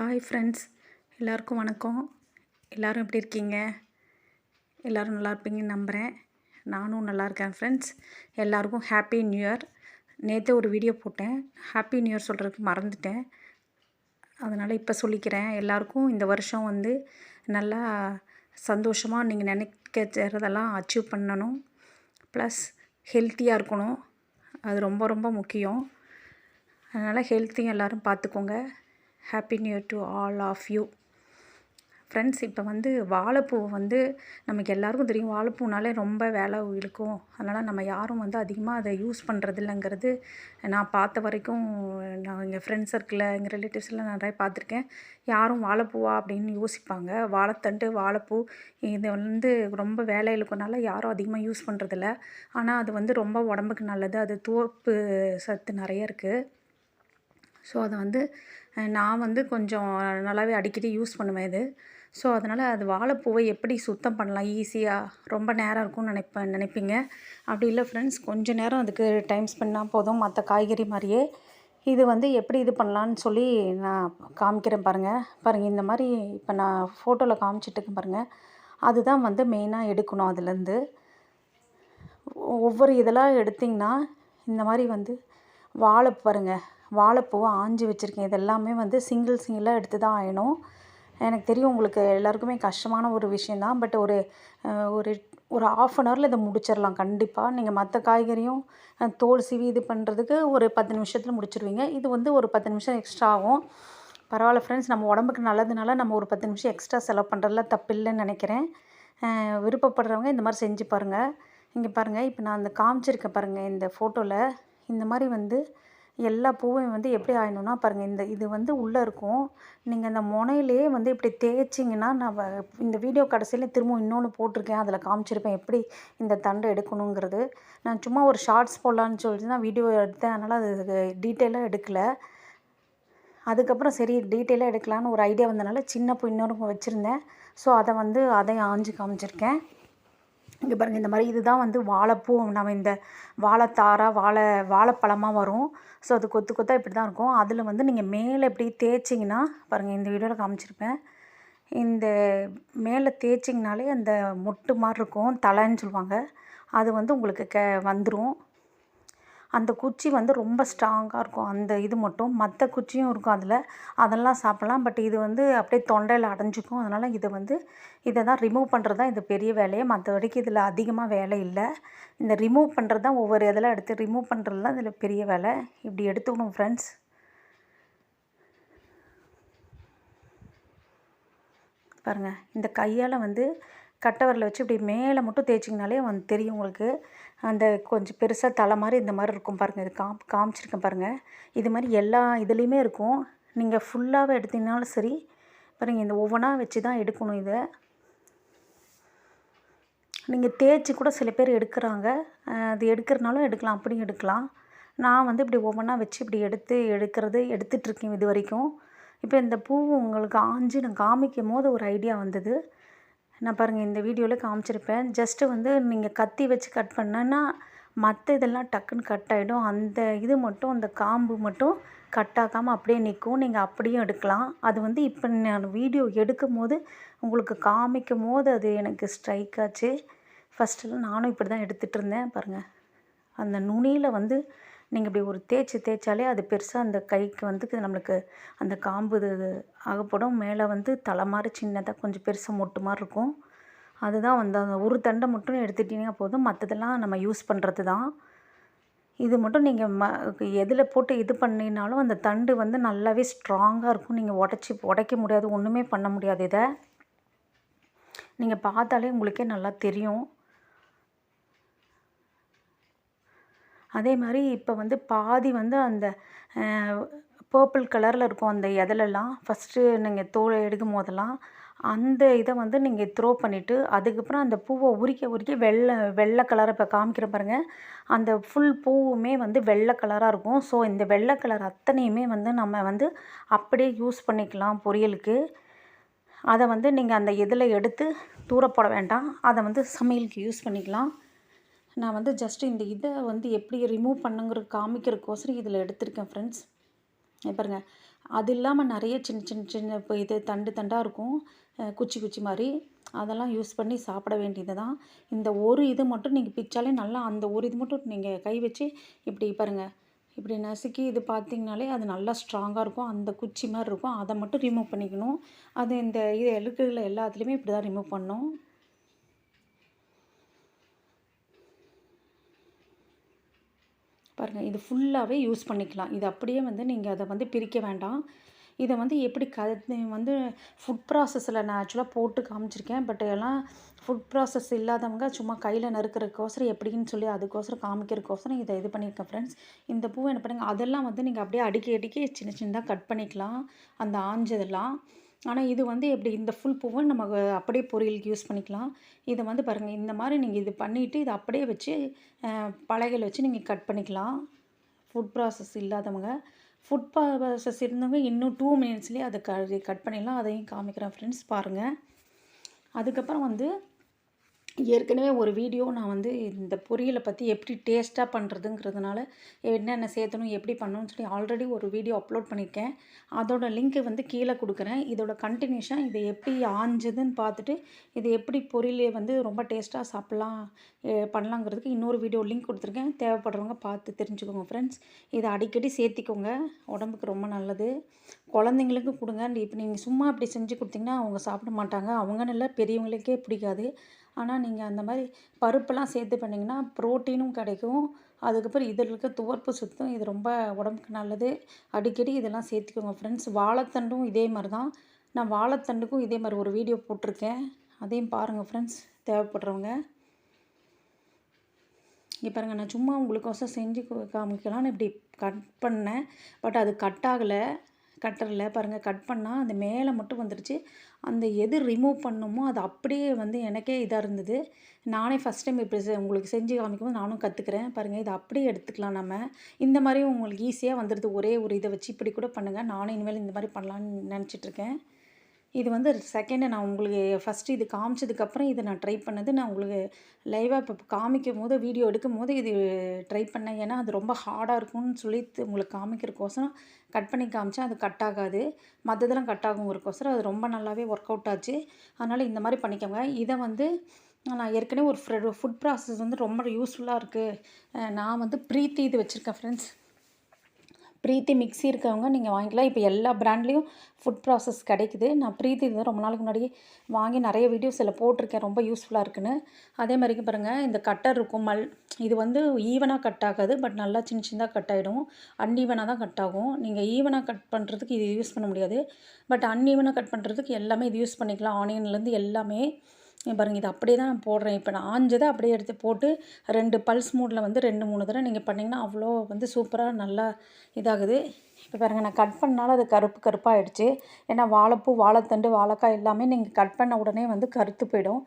Hi friends எல்லாருக்கும் வணக்கம். எல்லோரும் எப்படி இருக்கீங்க? எல்லோரும் நல்லா இருப்பீங்கன்னு நம்புகிறேன் நானும் நல்லா இருக்கேன் ஃப்ரெண்ட்ஸ் எல்லாருக்கும் ஹாப்பி நியூ இயர் நேற்று ஒரு வீடியோ போட்டேன். ஹாப்பி நியூ இயர் சொல்கிறதுக்கு மறந்துட்டேன். அதனால் இப்போ சொல்லிக்கிறேன். எல்லாருக்கும் இந்த வருஷம் வந்து நல்லா சந்தோஷமாக நீங்கள் நினைக்கிறதெல்லாம் அச்சீவ் பண்ணணும். ப்ளஸ் ஹெல்த்தியாக இருக்கணும். அது ரொம்ப ரொம்ப முக்கியம். அதனால் ஹெல்த்தையும் எல்லோரும் பார்த்துக்கோங்க happy new to all of you friends இப்போ வந்து வாழைப்பூ வந்து நமக்கு எல்லாருக்கும் தெரியும். வாழைப்பூனாலே ரொம்ப வேலை இழுக்கும் அதனால் நம்ம யாரும் வந்து அதிகமாக அதை யூஸ் பண்ணுறது இல்லைங்கிறது நான் பார்த்த வரைக்கும் நான் எங்கள் ஃப்ரெண்ட்ஸ் சர்க்கிளில் எங்கள் ரிலேட்டிவ்ஸ்லாம் நிறைய பார்த்துருக்கேன். யாரும் வாழைப்பூவா அப்படின்னு யோசிப்பாங்க. வாழைத்தண்டு வாழைப்பூ இது வந்து ரொம்ப வேலை இழுக்கனால யாரும் அதிகமாக யூஸ் பண்ணுறதில்ல ஆனால் அது வந்து ரொம்ப உடம்புக்கு நல்லது. அது தோப்பு சத்து நிறைய இருக்குது ஸோ அதை வந்து நான் வந்து கொஞ்சம் நல்லாவே அடிக்கடி யூஸ் பண்ணுவேன் இது. ஸோ அதனால் அது வாழைப்பூவை எப்படி சுத்தம் பண்ணலாம்? ஈஸியாக ரொம்ப நேரம் இருக்கும்னு நினைப்பேன் நினைப்பீங்க. அப்படி இல்லை ஃப்ரெண்ட்ஸ் கொஞ்சம் நேரம் அதுக்கு டைம் ஸ்பெண்ட்னா போதும். மற்ற காய்கறி மாதிரியே இது வந்து எப்படி இது பண்ணலான்னு சொல்லி நான் காமிக்கிறேன் பாருங்கள் பாருங்கள் இந்த மாதிரி இப்போ நான் ஃபோட்டோவில் காமிச்சிட்ருக்கேன் பாருங்கள் அதுதான் வந்து மெயினாக எடுக்கணும் அதுலேருந்து. ஒவ்வொரு இதெல்லாம் எடுத்திங்கன்னா இந்த மாதிரி வந்து வாழை பாருங்கள் வாழைப்பூவை ஆஞ்சி வச்சுருக்கேன். இதெல்லாமே வந்து சிங்கிள் சிங்கிளாக எடுத்து தான் ஆயணும் எனக்கு தெரியும் உங்களுக்கு எல்லாருக்குமே கஷ்டமான ஒரு விஷயந்தான் பட் ஒரு ஒரு ஒரு ஆஃப் அன் ஹவரில் இதை முடிச்சிடலாம். கண்டிப்பாக நீங்கள் மற்ற காய்கறியும் தோல் சிவி இது பண்ணுறதுக்கு ஒரு பத்து நிமிஷத்தில் முடிச்சிடுவீங்க இது வந்து ஒரு பத்து நிமிஷம் எக்ஸ்ட்ரா ஆகும். பரவாயில்ல ஃப்ரெண்ட்ஸ் நம்ம உடம்புக்கு நல்லதுனால நம்ம ஒரு பத்து நிமிஷம் எக்ஸ்ட்ரா செலவு பண்ணுறதுல தப்பில்லைன்னு நினைக்கிறேன். விருப்பப்படுறவங்க இந்த மாதிரி செஞ்சு பாருங்கள் இங்கே பாருங்கள் இப்போ நான் அந்த காமிச்சிருக்கேன் பாருங்கள் இந்த ஃபோட்டோவில் இந்த மாதிரி வந்து எல்லா பூவையும் வந்து எப்படி ஆயணும்னா பாருங்கள் இந்த இது வந்து உள்ளே இருக்கும். நீங்கள் இந்த முனையிலேயே வந்து இப்படி தேய்ச்சிங்கன்னா நான் இந்த வீடியோ கடைசியில் திரும்ப இன்னொன்று போட்டிருக்கேன். அதில் காமிச்சிருப்பேன் எப்படி இந்த தண்டை எடுக்கணுங்கிறது. நான் சும்மா ஒரு ஷார்ட்ஸ் போடலான்னு சொல்லிட்டு தான் வீடியோ எடுத்தேன். அதனால் அது டீட்டெயிலாக எடுக்கலை. அதுக்கப்புறம் சரி டீட்டெயிலாக எடுக்கலான்னு ஒரு ஐடியா வந்தனால சின்ன பூ இன்னொரு வச்சுருந்தேன். ஸோ அதை வந்து அதையும் ஆஞ்சு காமிச்சிருக்கேன். இங்கே பாருங்கள் இந்த மாதிரி இதுதான் வந்து வாழைப்பூ நம்ம இந்த வாழைத்தாராக வாழை வாழைப்பழமாக வரும். ஸோ அது கொத்து கொத்தாக இப்படி தான் இருக்கும். அதில் வந்து நீங்கள் மேலே இப்படி தேய்ச்சிங்கன்னா பாருங்கள் இந்த வீடியோவில் காமிச்சிருப்பேன். இந்த மேலே தேய்ச்சிங்கனாலே அந்த மொட்டு மாதிரி இருக்கும் தலைன்னு சொல்லுவாங்க. அது வந்து உங்களுக்கு க வந்துடும் அந்த குச்சி வந்து ரொம்ப ஸ்ட்ராங்காக இருக்கும். அந்த இது மட்டும். மற்ற குச்சியும் இருக்கும் அதில். அதெல்லாம் சாப்பிட்லாம். பட் இது வந்து அப்படியே தொண்டையில் அடைஞ்சிக்கும். அதனால் இதை வந்து இதை தான் ரிமூவ் பண்ணுறது தான் இது பெரிய வேலையே. மற்றபடிக்கு இதில் அதிகமாக வேலை இல்லை. இந்த ரிமூவ் பண்ணுறது தான் ஒவ்வொரு இதில் எடுத்து ரிமூவ் பண்ணுறது தான் இதில் பெரிய வேலை. இப்படி எடுத்துக்கணும் ஃப்ரெண்ட்ஸ் பாருங்கள் இந்த கையால் வந்து கட்டவரில் வச்சு இப்படி மேலே மட்டும் தேய்ச்சிங்கனாலே வந்து தெரியும் உங்களுக்கு. அந்த கொஞ்சம் பெருசாக தலை மாதிரி இந்த மாதிரி இருக்கும் பாருங்கள் இது காம் காமிச்சிருக்கேன் பாருங்கள் இது மாதிரி எல்லா இதுலேயுமே இருக்கும். நீங்கள் ஃபுல்லாகவே எடுத்தீங்கனாலும் சரி பாருங்கள் இந்த ஒவ்வொன்றா வச்சு தான் எடுக்கணும் இதை. நீங்கள் தேய்ச்சி கூட சில பேர் எடுக்கிறாங்க. அது எடுக்கிறனாலும் எடுக்கலாம் அப்படியும் எடுக்கலாம். நான் வந்து இப்படி ஒவ்வொன்றா வச்சு இப்படி எடுத்து எடுக்கிறது எடுத்துகிட்ருக்கேன் இது வரைக்கும். இப்போ இந்த பூ உங்களுக்கு ஆஞ்சு நான் காமிக்கும் போது ஒரு ஐடியா வந்தது. நான் பாருங்கள் இந்த வீடியோவில் காமிச்சிருப்பேன். ஜஸ்ட்டு வந்து நீங்கள் கத்தி வச்சு கட் பண்ணேன்னா மற்ற இதெல்லாம் டக்குன்னு கட் ஆகிடும் அந்த இது மட்டும் அந்த காம்பு மட்டும் கட் ஆகாமல் அப்படியே நிற்கும் நீங்கள் அப்படியும் எடுக்கலாம். அது வந்து இப்போ நான் வீடியோ எடுக்கும் போது உங்களுக்கு காமிக்கும் போது அது எனக்கு ஸ்ட்ரைக் ஆச்சு. ஃபஸ்ட்டெல்லாம் நானும் இப்படி தான் எடுத்துகிட்டு இருந்தேன் பாருங்கள் அந்த நுனியில் வந்து நீங்கள் இப்படி ஒரு தேய்ச்சி தேய்ச்சாலே அது பெருசாக அந்த கைக்கு வந்து நம்மளுக்கு அந்த காம்பு இது ஆகப்படும். மேலே வந்து தலை மாதிரி சின்னதாக கொஞ்சம் பெருசாக மொட்டு மாதிரி இருக்கும். அதுதான் வந்து அந்த ஒரு தண்டை மட்டும் எடுத்துட்டிங்கன்னா போதும். மற்றதெல்லாம் நம்ம யூஸ் பண்ணுறது தான். இது மட்டும் நீங்கள் ம எதில் போட்டு இது பண்ணினாலும் அந்த தண்டு வந்து நல்லாவே ஸ்ட்ராங்காக இருக்கும். நீங்கள் உடச்சி உடைக்க முடியாது. ஒன்றுமே பண்ண முடியாது இதை. நீங்கள் பார்த்தாலே உங்களுக்கே நல்லா தெரியும். அதே மாதிரி இப்போ வந்து பாதி வந்து அந்த பர்பிள் கலரில் இருக்கும் அந்த இதழெல்லாம் ஃபஸ்ட்டு நீங்கள் தோலை எடுக்கும் போதெல்லாம் அந்த இதை வந்து நீங்கள் த்ரோ பண்ணிவிட்டு அதுக்கப்புறம் அந்த பூவை உரிக்க உரிக்க வெள்ளை வெள்ளை கலரை இப்போ காமிக்கிற பாருங்கள் அந்த ஃபுல் பூவுமே வந்து வெள்ளை கலராக இருக்கும். ஸோ இந்த வெள்ளை கலர் அத்தனையுமே வந்து நம்ம வந்து அப்படியே யூஸ் பண்ணிக்கலாம் பொரியலுக்கு. அதை வந்து நீங்கள் அந்த இதில் எடுத்து தூர போட வேண்டாம். அதை வந்து சமையலுக்கு யூஸ் பண்ணிக்கலாம். நான் வந்து ஜஸ்ட் இந்த இதை வந்து எப்படி ரிமூவ் பண்ணுங்கிற காமிக்கிறதுக்கோசரம் இதில் எடுத்திருக்கேன் ஃப்ரெண்ட்ஸ் பாருங்கள் அது இல்லாமல் நிறைய சின்ன சின்ன சின்ன இப்போ இது தண்டு தண்டாக இருக்கும். குச்சி குச்சி மாதிரி. அதெல்லாம் யூஸ் பண்ணி சாப்பிட வேண்டியது தான் இந்த ஒரு இது மட்டும் நீங்கள் பிச்சாலே நல்லா அந்த ஒரு இது மட்டும் நீங்கள் கை வச்சு இப்படி பாருங்கள் இப்படி நசுக்கி இது பார்த்தீங்கனாலே அது நல்லா ஸ்ட்ராங்காக இருக்கும். அந்த குச்சி மாதிரி இருக்கும். அதை மட்டும் ரிமூவ் பண்ணிக்கணும். அது இந்த இது எலுக்குகளில் எல்லாத்துலேயுமே இப்படி தான் ரிமூவ் பண்ணணும். பாருங்கள் இது ஃபுல்லாகவே யூஸ் பண்ணிக்கலாம். இது அப்படியே வந்து நீங்கள் அதை வந்து பிரிக்க வேண்டாம். இதை வந்து எப்படி க வந்து ஃபுட் ப்ராசஸில் நான் ஆக்சுவலாக போட்டு காமிச்சிருக்கேன். பட் எல்லாம் ஃபுட் ப்ராசஸ் இல்லாதவங்க சும்மா கையில் நறுக்கிறதுக்கோசரம் எப்படின்னு சொல்லி அதுக்கோசரம் காமிக்கிறதுக்கோசரம் இதை இது பண்ணியிருக்கேன் ஃப்ரெண்ட்ஸ் இந்த பூவை என்ன பண்ணுங்கள் அதெல்லாம் வந்து நீங்கள் அப்படியே அடிக்கி அடிக்கி சின்ன சின்னதாக கட் பண்ணிக்கலாம். அந்த ஆஞ்சதெல்லாம். ஆனால் இது வந்து எப்படி இந்த ஃபுல் பூவை நம்ம அப்படியே பொரியலுக்கு யூஸ் பண்ணிக்கலாம். இதை வந்து பாருங்கள் இந்த மாதிரி நீங்கள் இது பண்ணிவிட்டு இதை அப்படியே வச்சு அஹ், பலகையில் வச்சு நீங்கள் கட் பண்ணிக்கலாம். ஃபுட் ப்ராசஸ் இல்லாதவங்க. ஃபுட் ப்ராசஸ் இருந்தவங்க இன்னும் டூ மினிட்ஸ்லேயே அதை க கட் பண்ணிடலாம். அதையும் காமிக்கிறேன் ஃப்ரெண்ட்ஸ் பாருங்கள் அதுக்கப்புறம் வந்து ஏற்கனவே ஒரு வீடியோ நான் வந்து இந்த பொரியலை பற்றி எப்படி டேஸ்ட்டாக பண்ணுறதுங்கிறதுனால என்னென்ன சேர்த்தணும் எப்படி பண்ணணும்னு சொல்லி ஆல்ரெடி ஒரு வீடியோ அப்லோட் பண்ணியிருக்கேன். அதோட லிங்க்கு வந்து கீழே கொடுக்குறேன். இதோட கண்டினியூஷன் இதை எப்படி ஆஞ்சதுன்னு பார்த்துட்டு இது எப்படி பொரியலே வந்து ரொம்ப டேஸ்ட்டாக சாப்பிட்லாம் பண்ணலாங்கிறதுக்கு இன்னொரு வீடியோ லிங்க் கொடுத்துருக்கேன். தேவைப்படுறவங்க பார்த்து தெரிஞ்சுக்கோங்க ஃப்ரெண்ட்ஸ் இதை அடிக்கடி சேர்த்திக்கோங்க. உடம்புக்கு ரொம்ப நல்லது. குழந்தைங்களுக்கும் கொடுங்க. இப்போ நீங்கள் சும்மா அப்படி செஞ்சு கொடுத்தீங்கன்னா அவங்க சாப்பிட மாட்டாங்க. அவங்கன்னு இல்லை பெரியவங்களுக்கே பிடிக்காது. ஆனால் நீங்கள் அந்த மாதிரி பருப்பெல்லாம் சேர்த்து பண்ணிங்கன்னா ப்ரோட்டீனும் கிடைக்கும். அதுக்கப்புறம் இதில் இருக்க துவர்ப்பு சுத்தம் இது ரொம்ப உடம்புக்கு நல்லது. அடிக்கடி இதெல்லாம் சேர்த்துக்கோங்க. ஃப்ரெண்ட்ஸ் வாழைத்தண்டும் இதே மாதிரி தான் நான் வாழைத்தண்டுக்கும் இதே மாதிரி ஒரு வீடியோ போட்டிருக்கேன். அதையும் பாருங்கள் ஃப்ரெண்ட்ஸ் தேவைப்படுறவங்க. இங்கே பாருங்கள் நான் சும்மா உங்களுக்கோசம் செஞ்சு காமிக்கலான்னு காமிக்கலாம்னு இப்படி கட் பண்ணேன். பட் அது கட் ஆகலை. கட்டரில் பாருங்கள் கட் பண்ணால் அந்த மேலே மட்டும் வந்துடுச்சு அந்த எது ரிமூவ் பண்ணுமோ அது அப்படியே வந்து எனக்கே இதாக இருந்தது. நானே ஃபஸ்ட் டைம் இப்படி செ- உங்களுக்கு செஞ்சு காமிக்கும்போது நானும் கற்றுக்குறேன் பாருங்கள் இதை அப்படியே எடுத்துக்கலாம் நம்ம இந்த மாதிரி உங்களுக்கு ஈஸியாக வந்துடுது ஒரே ஒரு இதை வச்சு இப்படி கூட பண்ணுங்கள் நானும் இனிமேல் இந்த மாதிரி பண்ணலான்னு நினச்சிட்ருக்கேன் இது வந்து செகண்டு நான் உங்களுக்கு ஃபஸ்ட்டு இது காமிச்சதுக்கப்புறம் இதை நான் ட்ரை பண்ணது நான் உங்களுக்கு லைவாக இப்போ காமிக்கும் போது வீடியோ எடுக்கும் போது இது ட்ரை பண்ணேன். ஏன்னா அது ரொம்ப ஹார்டாக இருக்கும்னு சொல்லி உங்களுக்கு காமிக்கிறக்கோசரம் கட் பண்ணி காமிச்சேன். அது கட் ஆகாது. மற்றதெல்லாம் கட் ஆகுங்கிறக்கோசரம் அது ரொம்ப நல்லாவே ஒர்க் அவுட் ஆச்சு. அதனால் இந்த மாதிரி பண்ணிக்கோங்க. இதை வந்து நான் ஏற்கனவே ஒரு ஃபுட் ப்ராசஸ் வந்து ரொம்ப யூஸ்ஃபுல்லாக இருக்குது நான் வந்து ப்ரீத்தி இது வச்சுருக்கேன் ஃப்ரெண்ட்ஸ் ப்ரீத்தி மிக்ஸி இருக்கவங்க நீங்கள் வாங்கிக்கலாம். இப்போ எல்லா ப்ராண்ட்லேயும் ஃபுட் ப்ராசஸ் கிடைக்குது. நான் ப்ரீத்தி இது ரொம்ப நாளுக்கு முன்னாடி வாங்கி நிறைய வீடியோஸ் இதில் போட்டிருக்கேன். ரொம்ப யூஸ்ஃபுல்லாக இருக்குன்னு. அதே மாதிரிக்கு பாருங்கள் இந்த கட்டர் இருக்கும். மல் இது வந்து ஈவனாக கட் ஆகாது. பட் நல்லா சின்ன சின்னதாக கட் ஆகிடும் அன்ஈவனாக தான் கட் ஆகும். நீங்கள் ஈவனாக கட் பண்ணுறதுக்கு இது யூஸ் பண்ண முடியாது. பட் அன்ஈவனாக கட் பண்ணுறதுக்கு எல்லாமே இது யூஸ் பண்ணிக்கலாம். ஆனியன்லேருந்து எல்லாமே பாருங்கள் இது அப்படியே தான் நான் போடுறேன். இப்போ நான் ஆஞ்சதை அப்படியே எடுத்து போட்டு ரெண்டு பல்ஸ் மூடில் வந்து ரெண்டு மூணு தடவை நீங்கள் பண்ணிங்கன்னா அவ்வளோ வந்து சூப்பராக நல்லா இதாகுது. இப்போ பாருங்கள் நான் கட் பண்ணாலும் அது கருப்பு கருப்பாகிடுச்சு ஏன்னா வாழைப்பூ வாழைத்தண்டு வாழைக்காய் எல்லாமே நீங்கள் கட் பண்ண உடனே வந்து கருத்து போயிடும்.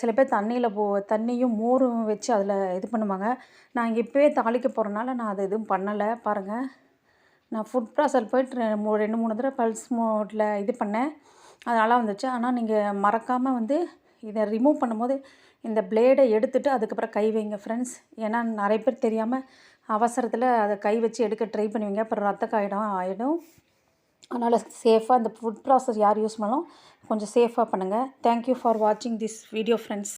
சில பேர் தண்ணியில் போ தண்ணியும் மோரும் வச்சு அதில் இது பண்ணுவாங்க. நான் இங்கே இப்போயே தாளிக்க போகிறனால நான் அது எதுவும் பண்ணலை. பாருங்கள் நான் ஃபுட் ப்ராசர் போயிட்டு ரெண்டு மூணு தடவை பல்ஸ் மோட்டில் இது பண்ணேன். அது நல்லா வந்துச்சு. ஆனால் நீங்கள் மறக்காமல் வந்து இதை ரிமூவ் பண்ணும்போது இந்த பிளேடை எடுத்துட்டு அதுக்கப்புறம் கை வைங்க ஃப்ரெண்ட்ஸ் ஏன்னா நிறைய பேர் தெரியாமல் அவசரத்தில் அதை கை வச்சு எடுக்க ட்ரை பண்ணுவீங்க. அப்புறம் ரத்த காயிடும் ஆகிடும் அதனால் சேஃபாக இந்த ஃபுட் ப்ராசஸ் யார் யூஸ் பண்ணாலும் கொஞ்சம் சேஃபாக பண்ணுங்கள் தேங்க்யூ ஃபார் வாட்சிங் திஸ் வீடியோ ஃப்ரெண்ட்ஸ்